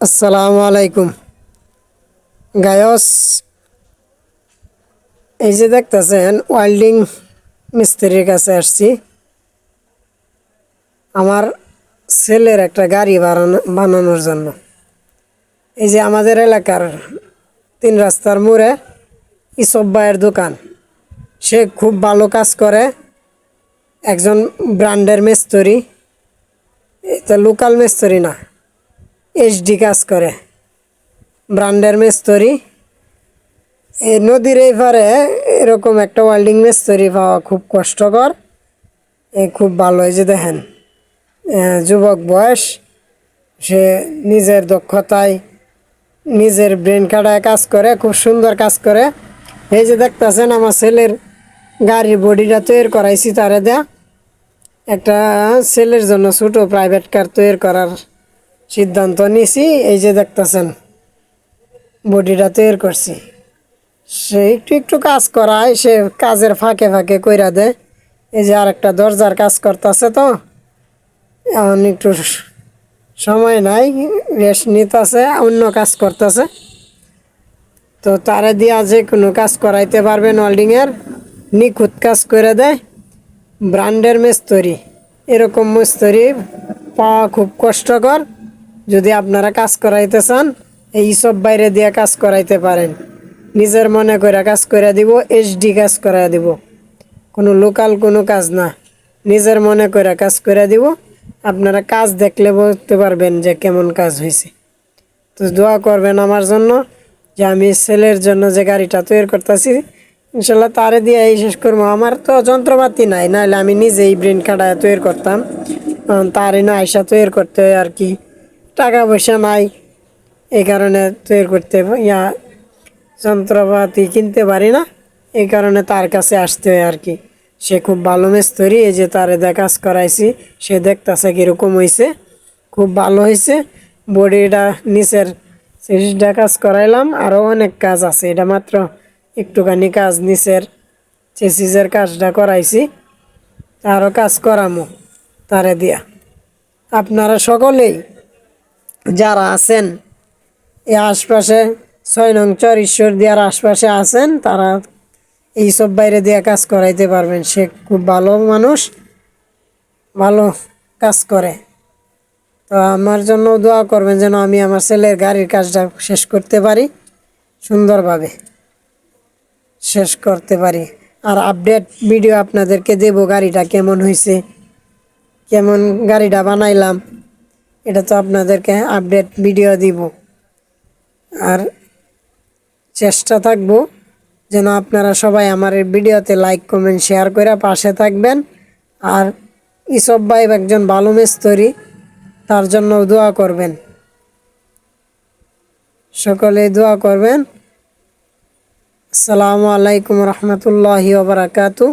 আসসালামু আলাইকুম। গায়স, এই যে দেখতেছেন ওয়েল্ডিং মিস্ত্রির কাছে আসছি। আমার ছেলের একটা গাড়ি বানানো, বানানোর জন্য। এই যে আমাদের এলাকার তিন রাস্তার মোড়ে ইসব ভাইয়ের দোকান। সে খুব ভালো কাজ করে। একজন ব্র্যান্ডের মিস্ত্রি। এটা লোকাল মিস্ত্রি না। এইচডি কাজ করে। ব্র্যান্ডের মিস্তরি। এই নদীর এই পারে এরকম একটা ওয়েল্ডিং মিস্তরি পাওয়া খুব কষ্টকর। এ খুব ভালো, এই যে দেখেন যুবক বয়স, সে নিজের দক্ষতায় নিজের ব্রেন কাটায় কাজ করে, খুব সুন্দর কাজ করে। এই যে দেখতেছেন, আমার ছেলের গাড়ির বডিটা তৈরি করাইছি তারে দেয়া। একটা ছেলের জন্য ছোটো প্রাইভেট কার তৈরি করার সিদ্ধান্ত নিছি, এই যে দেখতেছেন, বডিটা তৈরি করছি। সে একটু একটু কাজ করায়, সে কাজের ফাঁকে ফাঁকে কইরা দেয়। এই যে আর একটা দরজার কাজ করতেছে তো, এখন একটু সময় নাই, রেস্ট নিতেছে, অন্য কাজ করতেছে। তো তারা দিয়া যে কোনো কাজ করাইতে পারবেন ওয়েল্ডিংয়ের, নিখুঁত কাজ করে দেয়। ব্র্যান্ডের মিস্তরি, এরকম মিস্তরি পাওয়া খুব কষ্টকর। যদি আপনারা কাজ করাইতে চান, এই সব বাইরে দিয়ে কাজ করাইতে পারেন। নিজের মনে করে কাজ করে দিব এইচডি কাজ করে দিব। কোনো লোকাল কোনো কাজ না। নিজের মনে করে কাজ করে দিব। আপনারা কাজ দেখলে বলতে পারবেন যে কেমন কাজ হয়েছে তো দোয়া করবেন আমার জন্য যে আমি ছেলের জন্য যে গাড়িটা তৈরি করতেছি, ইনশাল্লাহ তারে দিয়ে এই শেষ করব। আমার তো যন্ত্রপাতি নাই নাহলে আমি নিজেই ব্রেন কাটায় তৈরি করতাম। তারই না আয়সা তৈরি করতে হয় আর কি। টাকা পয়সা নাই। এই কারণে তৈরি করতে ইয়া যন্ত্রপাতি কিনতে পারি না। এই কারণে তার কাছে আসতে হয় আর কি। সে খুব ভালো মিস্ত্রি এই যে তারে দিয়ে কাজ করাইছি, সে দেখতেছে কীরকম হয়েছে খুব ভালো হয়েছে বডিটা নিচের সেটা কাজ করাইলাম আরও অনেক কাজ আছে। এটা মাত্র একটুখানি কাজ নিচের চেসিসের কাজটা করাইছি। আরও কাজ করামো তারে দিয়া। আপনারা সকলেই যারা আছেন এই আশপাশে ছয় নং চর ঈশ্বর দিয়ার আশপাশে আছেন, তারা এইসব বাইরে দিয়ে কাজ করাইতে পারবেন। সে খুব ভালো মানুষ, ভালো কাজ করে। তো আমার জন্য দোয়া করবেন যেন আমি আমার ছেলের গাড়ির কাজটা শেষ করতে পারি, সুন্দরভাবে শেষ করতে পারি। আর আপডেট ভিডিও আপনাদেরকে দেব, গাড়িটা কেমন হয়েছে কেমন গাড়িটা বানাইলাম। এটা তো আপনাদেরকে আপডেট ভিডিও দিব। আর চেষ্টা থাকব যেন আপনারা সবাই আমার ভিডিওতে লাইক কমেন্ট শেয়ার করে পাশে থাকবেন। আর ইসব ভাই একজন ভালো মিস্তরি, তার জন্য দোয়া করবেন। সকলে দোয়া করবেন। আসসালামু আলাইকুম রহমতুল্লাহি ওবরাকাতু